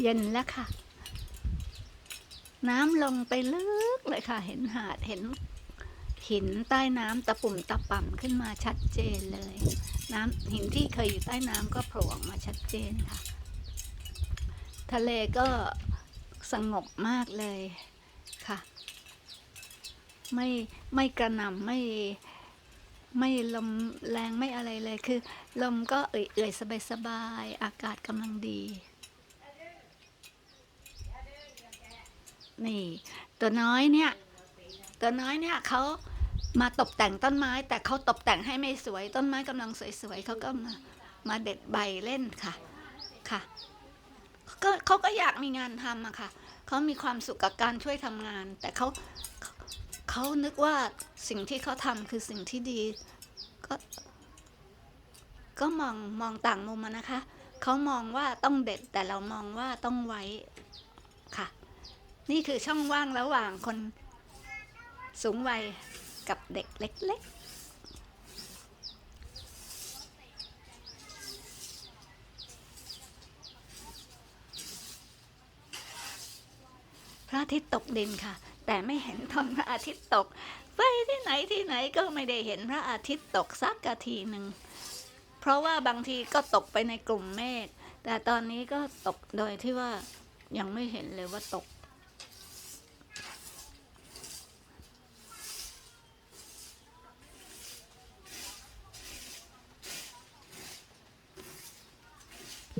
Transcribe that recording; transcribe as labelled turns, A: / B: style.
A: เย็นแล้วค่ะ น้ำลงไปลึกเลยค่ะ เห็นหาดเห็นหินใต้น้ำตะปุ่มตะป่ำขึ้นมาชัดเจนเลย น้ำหินที่เคยอยู่ใต้น้ำก็โผล่ออกมาชัดเจนค่ะ ทะเลก็สงบมากเลยค่ะ ไม่ไม่กระหน่ำไม่ไม่ลมแรงไม่อะไรเลยคือ ลมก็เอื่อยๆสบายๆอากาศกำลังดี นี่ ตัวน้อยเนี่ย ตัวน้อยเนี่ยเขามาตกแต่งต้นไม้ แต่เขาตกแต่งให้ไม่สวย ต้นไม้กำลังสวยๆเขาก็มามาเด็ดใบเล่นค่ะ ค่ะก็เขาก็อยากมีงานทำอะค่ะเขามีความสุขกับการช่วยทำงาน แต่เขาเขานึกว่าสิ่งที่เขาทำคือสิ่งที่ดี ก็ก็มองมองต่างมุมอะนะคะ เขามองว่าต้องเด็ดแต่เรามองว่าต้องไว้ค่ะ นี่คือช่องว่างระหว่างคนสูงวัยกับเด็กเล็ก ๆพระอาทิตย์ตกดินค่ะ แต่ไม่เห็นตอนพระอาทิตย์ตก ไปที่ไหนที่ไหนก็ไม่ได้เห็นพระอาทิตย์ตกสักกะทีหนึ่งเพราะว่าบางทีก็ตกไปในกลุ่มเมฆแต่ตอนนี้ก็ตกโดยที่ว่ายังไม่เห็นเลยว่าตก